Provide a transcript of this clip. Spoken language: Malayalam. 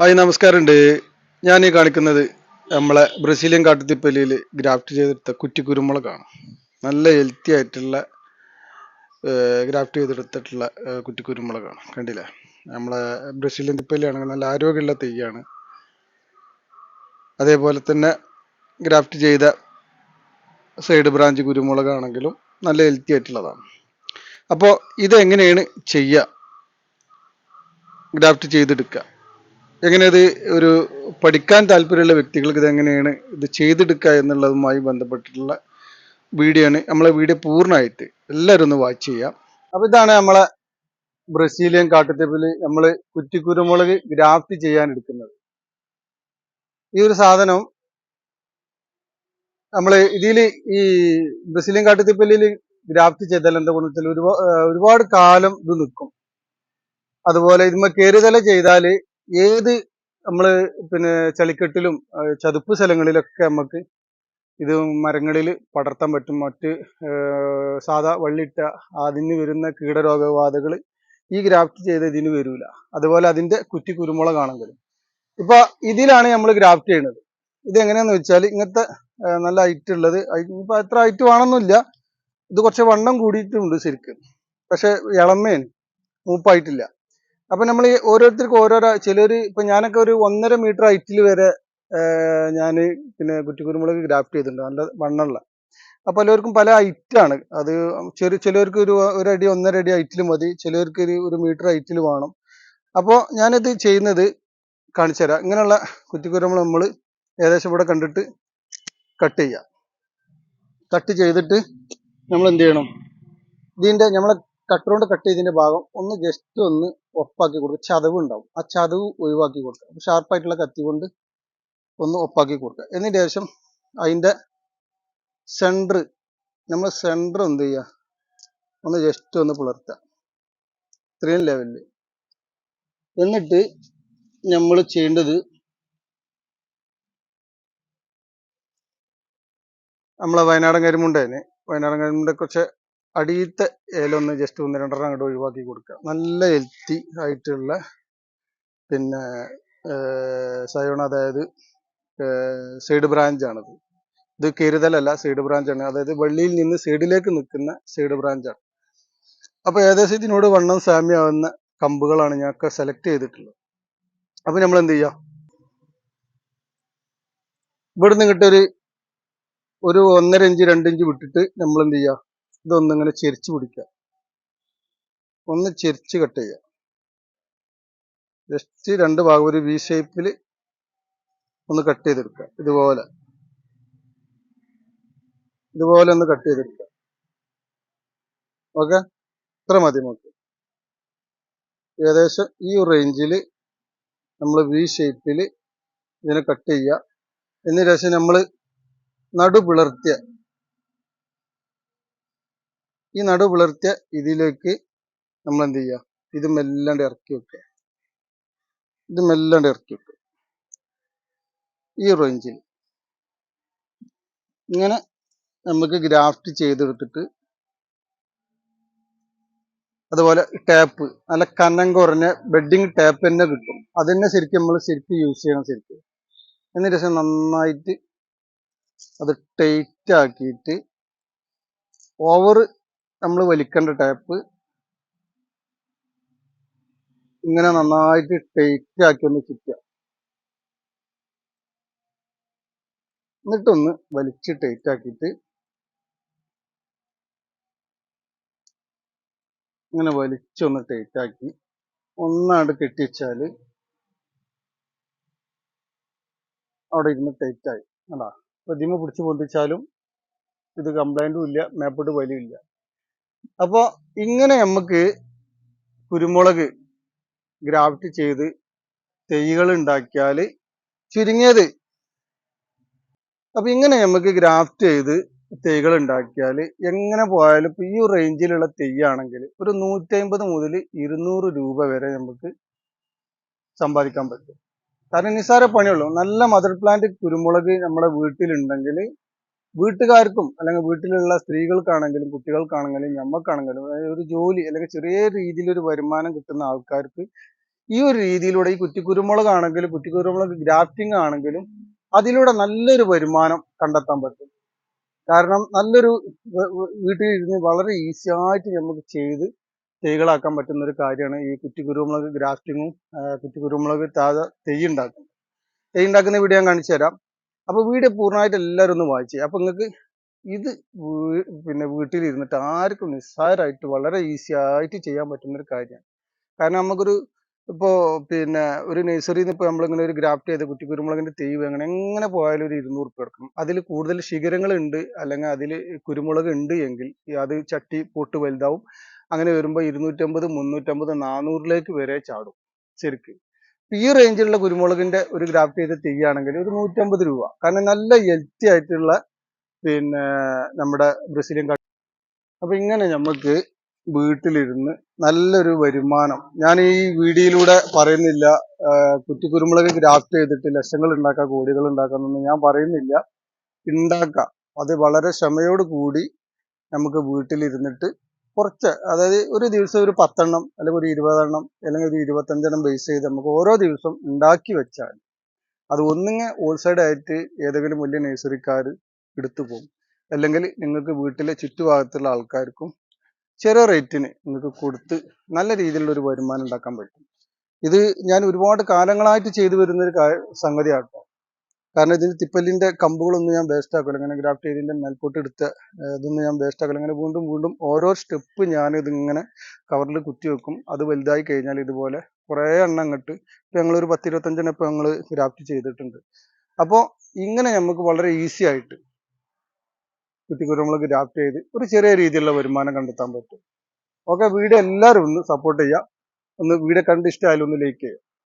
ഹായ് നമസ്കാരമുണ്ട്. ഞാൻ ഈ കാണിക്കുന്നത് നമ്മളെ ബ്രസീലിയൻ കാട്ടുത്തിപ്പല്ലിയിൽ ഗ്രാഫ്റ്റ് ചെയ്തെടുത്ത കുറ്റി കുരുമുളകാണ്. നല്ല ഹെൽത്തി ആയിട്ടുള്ള ഗ്രാഫ്റ്റ് ചെയ്തെടുത്തിട്ടുള്ള കുറ്റി കുരുമുളകാണ്. കണ്ടില്ലേ? നമ്മളെ ബ്രസീലിയൻ തിപ്പല്ലിയാണെങ്കിൽ നല്ല ആരോഗ്യമുള്ള തെയ്യാണ്. അതേപോലെ തന്നെ ഗ്രാഫ്റ്റ് ചെയ്ത സൈഡ് ബ്രാഞ്ച് കുരുമുളകാണെങ്കിലും നല്ല ഹെൽത്തി ആയിട്ടുള്ളതാണ്. അപ്പോൾ ഇതെങ്ങനെയാണ് ചെയ്യുക ഗ്രാഫ്റ്റ് ചെയ്തെടുക്കുക. എങ്ങനെ ഇത് ഒരു പഠിക്കാൻ താല്പര്യമുള്ള വ്യക്തികൾക്ക് ഇത് എങ്ങനെയാണ് ഇത് ചെയ്തെടുക്കുക എന്നുള്ളതുമായി ബന്ധപ്പെട്ടിട്ടുള്ള വീഡിയോ ആണ്. നമ്മളെ വീഡിയോ പൂർണമായിട്ട് എല്ലാവരും ഒന്ന് വാച്ച് ചെയ്യാം അപ്പോൾ ഇതാണ് നമ്മളെ ബ്രസീലിയൻ കാട്ടുതെപ്പിൽ നമ്മൾ കുറ്റിക്കുരുമുളക് ഗ്രാഫ്റ്റ് ചെയ്യാൻ എടുക്കുന്നത്. ഈ ഒരു സാധനം നമ്മൾ ഇതിൽ ഈ ബ്രസീലിയൻ കാട്ടുതെപ്പല്ലിൽ ഗ്രാഫ്റ്റ് ചെയ്താൽ എന്താ ഗുണത്തിൽ ഒരുപാട് ഒരുപാട് കാലം ഇത് നിൽക്കും. അതുപോലെ ഇതുമ്മ കയറിതല ചെയ്താൽ ഏത് നമ്മൾ പിന്നെ ചളിക്കെട്ടിലും ചതുപ്പ് സ്ഥലങ്ങളിലൊക്കെ നമുക്ക് ഇത് മരങ്ങളിൽ പടർത്താൻ പറ്റും. മറ്റ് സാധാ വള്ളിയിട്ട അതിന് വരുന്ന കീടരോഗബാധകൾ ഈ ഗ്രാഫ്റ്റ് ചെയ്ത ഇതിന് വരില്ല അതുപോലെ അതിന്റെ കുറ്റി കുരുമുളകാണെങ്കിലും ഇപ്പൊ ഇതിലാണ് നമ്മൾ ഗ്രാഫ്റ്റ് ചെയ്യുന്നത്. ഇത് എങ്ങനെയാന്ന് വെച്ചാൽ ഇങ്ങനത്തെ നല്ല ഹൈറ്റ് ഉള്ളത് ഇപ്പൊ എത്ര ഹൈറ്റ് വേണമെന്നില്ല ഇത് കുറച്ച് വണ്ണം കൂടിയിട്ടുണ്ട് ശരിക്കും. പക്ഷെ ഇളമേൻ മൂപ്പായിട്ടില്ല. അപ്പൊ നമ്മൾ ഓരോരുത്തർക്കും ഓരോരോ ചിലര് ഇപ്പൊ ഞാനൊക്കെ ഒരു ഒന്നര മീറ്റർ ഹൈറ്റിൽ വരെ ഞാൻ പിന്നെ കുറ്റിക്കുരുമുളക് ഗ്രാഫ്റ്റ് ചെയ്തിട്ടുണ്ട്. നല്ല മണ്ണുള്ള അപ്പൊ പലർക്കും പല ഹൈറ്റാണ് അത് ചെറിയ ചിലവർക്ക് ഒരു ഒരടി ഒന്നര അടി ഹൈറ്റിൽ മതി. ചിലവർക്ക് ഒരു ഒരു മീറ്റർ ഹൈറ്റിൽ വേണം. അപ്പോൾ ഞാനിത് ചെയ്യുന്നത് കാണിച്ചു തരാം. ഇങ്ങനെയുള്ള കുറ്റിക്കുരുമുളക് നമ്മൾ ഏകദേശം ഇവിടെ കണ്ടിട്ട് കട്ട് ചെയ്യാം. കട്ട് ചെയ്തിട്ട് നമ്മൾ എന്ത് ചെയ്യണം? ഇതിന്റെ നമ്മളെ കട്ടർ കൊണ്ട് കട്ട് ചെയ്തതിന്റെ ഭാഗം ഒന്ന് ജസ്റ്റ് ഒന്ന് ഒപ്പാക്കി കൊടുക്കുക ചതവ് ഉണ്ടാവും. ആ ചതവ് ഒഴിവാക്കി കൊടുക്കുക. ഷാർപ്പായിട്ടുള്ള കത്തി കൊണ്ട് ഒന്ന് ഒപ്പാക്കി കൊടുക്കുക. എന്നിട്ട് ശേഷം അതിന്റെ സെന്റർ നമ്മൾ സെന്റർ എന്ത് ചെയ്യുക? ഒന്ന് ജസ്റ്റ് ഒന്ന് പുലർത്തുക. ഇത്രയും ലെവലിൽ എന്നിട്ട് നമ്മൾ ചെയ്യേണ്ടത് നമ്മളെ വയനാടൻ കരിമുണ്ടേനെ. വയനാടൻ കരിമുണ്ടെ കുറച്ച് അടിയത്തെ ഒന്ന് ജസ്റ്റ് ഒന്ന് രണ്ടെണ്ണം അങ്ങോട്ട് ഒഴിവാക്കി കൊടുക്കുക. നല്ല ഹെൽത്തി ആയിട്ടുള്ള പിന്നെ സയോണ അതായത് സൈഡ് ബ്രാഞ്ച് ആണത്. ഇത് കരുതലല്ല സൈഡ് ബ്രാഞ്ച് ആണ്. അതായത് വള്ളിയിൽ നിന്ന് സൈഡിലേക്ക് നിൽക്കുന്ന സൈഡ് ബ്രാഞ്ച് ആണ്. അപ്പൊ ഏകദേശം ഇതിനോട് വണ്ണം സാമ്യമാവുന്ന കമ്പുകളാണ് ഞങ്ങൾക്ക് സെലക്ട് ചെയ്തിട്ടുള്ളത്. അപ്പൊ നമ്മൾ എന്ത് ചെയ്യാം? ഇവിടുന്ന് കിട്ടൊരു ഒരു ഒന്നര ഇഞ്ച് രണ്ട് ഇഞ്ച് വിട്ടിട്ട് നമ്മൾ എന്ത് ചെയ്യുക ഇതൊന്നിങ്ങനെ ചെരിച്ച് പിടിക്കുക. ഒന്ന് ചെരിച്ച് കട്ട് ചെയ്യുക. ജസ്റ്റ് രണ്ട് ഭാഗം ഒരു വി ഷേപ്പിൽ ഒന്ന് കട്ട് ചെയ്തെടുക്കുക. ഇതുപോലെ. ഇതുപോലെ ഒന്ന് കട്ട് ചെയ്തെടുക്കുക. ഓക്കെ ഇത്ര മതി നമുക്ക് ഏകദേശം ഈ റേഞ്ചിൽ നമ്മൾ വി ഷേപ്പിൽ ഇതിനെ കട്ട് ചെയ്യുക. എന്നതിന് ശേഷം നമ്മൾ നടു പിളർത്തിയ ഈ നടു പിളർത്തിയ ഇതിലേക്ക് നമ്മൾ എന്ത് ചെയ്യുക ഇത് മെല്ലാണ്ട് ഇറക്കി വെക്കുക. ഇത് മെല്ലാണ്ട് ഇറക്കി വെക്കുക. ഈ റേഞ്ചിൽ ഇങ്ങനെ നമുക്ക് ഗ്രാഫ്റ്റ് ചെയ്തെടുത്തിട്ട് അതുപോലെ ടാപ്പ് നല്ല കനം കുറഞ്ഞ ബെഡിങ് ടാപ്പ് തന്നെ കിട്ടും. അത് തന്നെ ശരിക്കും നമ്മൾ ശരിക്കും യൂസ് ചെയ്യണം ശരിക്കും. എന്നിട്ട് ശേഷം നന്നായിട്ട് അത് ടൈറ്റ് ആക്കിയിട്ട് ഓവർ നമ്മൾ വലിക്കേണ്ട ടാപ്പ് ഇങ്ങനെ നന്നായിട്ട് ടൈറ്റ് ആക്കി ഒന്ന് ചുറ്റുക. എന്നിട്ടൊന്ന് വലിച്ച് ടൈറ്റ് ആക്കിയിട്ട് ഇങ്ങനെ വലിച്ചൊന്ന് ടൈറ്റ് ആക്കി ഒന്നാണ്ട് കെട്ടിവെച്ചാൽ അവിടെ ഇരുന്ന് ടൈറ്റായി അതാ പ്രതിമ പിടിച്ച് പൊന്തിച്ചാലും ഇത് കംപ്ലൈന്റും ഇല്ല മേപ്പോട്ട് വലിയില്ല അപ്പൊ ഇങ്ങനെ നമുക്ക് കുരുമുളക് ഗ്രാഫ്റ്റ് ചെയ്ത് തൈകൾ ഉണ്ടാക്കിയാൽ ചുരുങ്ങിയത്. അപ്പൊ ഇങ്ങനെ നമുക്ക് ഗ്രാഫ്റ്റ് ചെയ്ത് തൈകൾ ഉണ്ടാക്കിയാൽ എങ്ങനെ പോയാലും ഇപ്പൊ ഈ റേഞ്ചിലുള്ള തെയ്യാണെങ്കിൽ ഒരു നൂറ്റി അമ്പത് മുതൽ ഇരുന്നൂറ് രൂപ വരെ നമുക്ക് സമ്പാദിക്കാൻ പറ്റും. കാരണം നിസ്സാര പണിയുള്ളൂ നല്ല മദർ പ്ലാന്റ് കുരുമുളക് നമ്മുടെ വീട്ടിലുണ്ടെങ്കിൽ വീട്ടുകാർക്കും അല്ലെങ്കിൽ വീട്ടിലുള്ള സ്ത്രീകൾക്കാണെങ്കിലും കുട്ടികൾക്കാണെങ്കിലും ഞമ്മക്കാണെങ്കിലും ഒരു ജോലി അല്ലെങ്കിൽ ചെറിയ രീതിയിൽ ഒരു വരുമാനം കിട്ടുന്ന ആൾക്കാർക്ക് ഈ ഒരു രീതിയിലൂടെ ഈ കുറ്റിക്കുരുമുളക് ആണെങ്കിലും കുറ്റിക്കുരുമുളക് ഗ്രാഫ്റ്റിംഗ് ആണെങ്കിലും അതിലൂടെ നല്ലൊരു വരുമാനം കണ്ടെത്താൻ പറ്റും. കാരണം നല്ലൊരു വ- വ- വീട്ടിൽ ഇരുന്ന് വളരെ ഈസി ആയിട്ട് നമുക്ക് ചെയ്ത് തൈകളാക്കാൻ പറ്റുന്ന ഒരു കാര്യമാണ് ഈ കുറ്റിക്കുരുമുളക് ഗ്രാഫ്റ്റിങ്ങും കുറ്റിക്കുരുമുളക് താഴെ തെയ്യുണ്ടാക്കുന്നത് തെയ്യുണ്ടാക്കുന്ന വീഡിയോ ഞാൻ കാണിച്ചു തരാം അപ്പൊ വീഡിയോ പൂർണമായിട്ട് എല്ലാവരും ഒന്ന് വായിച്ചു. അപ്പൊ നിങ്ങൾക്ക് ഇത് പിന്നെ വീട്ടിലിരുന്നിട്ട് ആർക്കും നിസ്സാരമായിട്ട് വളരെ ഈസി ആയിട്ട് ചെയ്യാൻ പറ്റുന്ന ഒരു കാര്യമാണ്. കാരണം നമുക്കൊരു ഇപ്പോ പിന്നെ ഒരു നഴ്സറിയിൽ നിന്ന് ഇപ്പോൾ നമ്മളിങ്ങനെ ഒരു ഗ്രാഫ്റ്റ് ചെയ്ത് കുറ്റിക്കുരുമുളകിന്റെ തൈ അങ്ങനെ എങ്ങനെ പോയാലും ഒരു ഇരുന്നൂറ് ഉറുപ്പ് എടുക്കണം അതിൽ കൂടുതൽ ശിഖരങ്ങൾ ഉണ്ട് അല്ലെങ്കിൽ അതിൽ കുരുമുളക് ഉണ്ട് എങ്കിൽ അത് ചട്ടി പൊട്ട് വലുതാവും. അങ്ങനെ വരുമ്പോൾ ഇരുന്നൂറ്റമ്പത് മുന്നൂറ്റമ്പത് നാനൂറിലേക്ക് വരെ ചാടും ശരിക്ക് ഈ റേഞ്ചിലുള്ള കുരുമുളകിന്റെ ഒരു ഗ്രാഫ്റ്റ് ചെയ്ത് ചെയ്യുകയാണെങ്കിൽ ഒരു നൂറ്റമ്പത് രൂപ. കാരണം നല്ല ഹെൽത്തി ആയിട്ടുള്ള പിന്നെ നമ്മുടെ ബ്രസീലിയൻ കട്ട് അപ്പൊ ഇങ്ങനെ നമുക്ക് വീട്ടിലിരുന്ന് നല്ലൊരു വരുമാനം. ഞാൻ ഈ വീഡിയോയിലൂടെ പറയുന്നില്ല കുറ്റിക്കുരുമുളക് ഗ്രാഫ്റ്റ് ചെയ്തിട്ട് ലക്ഷങ്ങൾ ഉണ്ടാക്കാം കോടികൾ ഉണ്ടാക്കാന്നൊന്നും ഞാൻ പറയുന്നില്ല. ഉണ്ടാക്കാം. അത് വളരെ ക്ഷമയോട് കൂടി നമുക്ക് വീട്ടിലിരുന്നിട്ട് കുറച്ച് അതായത് ഒരു ദിവസം ഒരു പത്തെണ്ണം അല്ലെങ്കിൽ ഒരു ഇരുപതെണ്ണം അല്ലെങ്കിൽ ഒരു ഇരുപത്തഞ്ചെണ്ണം ബേസ് ചെയ്ത് നമുക്ക് ഓരോ ദിവസം ഉണ്ടാക്കി വെച്ചാൽ അത് ഒന്നിങ്ങ് ഹോൾസൈഡ് ആയിട്ട് ഏതെങ്കിലും വലിയ നഴ്സറിക്കാർ എടുത്തു പോകും അല്ലെങ്കിൽ നിങ്ങൾക്ക് വീട്ടിലെ ചുറ്റുഭാഗത്തുള്ള ആൾക്കാർക്കും ചെറിയ റേറ്റിന് നിങ്ങൾക്ക് കൊടുത്ത് നല്ല രീതിയിലുള്ള ഒരു വരുമാനം ഉണ്ടാക്കാൻ പറ്റും ഇത് ഞാൻ ഒരുപാട് കാലങ്ങളായിട്ട് ചെയ്തു വരുന്ന ഒരു കാ- സംഗതിയാണ് ട്ടോ. കാരണം ഇതിന് തിപ്പല്ലിന്റെ കമ്പുകളൊന്നും ഞാൻ വേസ്റ്റ് ആക്കില്ല ഇങ്ങനെ ഗ്രാഫ്റ്റ് ചെയ്തതിന്റെ മേൽപോട്ട് എടുത്ത ഇതൊന്നും ഞാൻ വേസ്റ്റ് ആക്കില്ല ഇങ്ങനെ വീണ്ടും വീണ്ടും ഓരോ സ്റ്റെപ്പ് ഞാൻ ഇതിങ്ങനെ കവറിൽ കുത്തി വെക്കും. അത് വലുതായി കഴിഞ്ഞാൽ ഇതുപോലെ കുറേ എണ്ണം അങ്ങോട്ട് ഇപ്പൊ ഒരു ഇരുപത്തഞ്ചെണ്ണം ഇപ്പൊ ഞങ്ങൾ ഗ്രാഫ്റ്റ് ചെയ്തിട്ടുണ്ട്. അപ്പോൾ ഇങ്ങനെ നമുക്ക് വളരെ ഈസി ആയിട്ട് കുറ്റിക്കുരുമുളക് ഗ്രാഫ്റ്റ് ചെയ്ത് ഒരു ചെറിയ രീതിയിലുള്ള വരുമാനം കണ്ടെത്താൻ പറ്റും. ഓക്കെ വീഡിയോ എല്ലാവരും ഒന്ന് സപ്പോർട്ട് ചെയ്യുക ഒന്ന് വീഡിയോ കണ്ട് ഇഷ്ടമായാലും ഒന്ന് ലൈക്ക് ചെയ്യുക.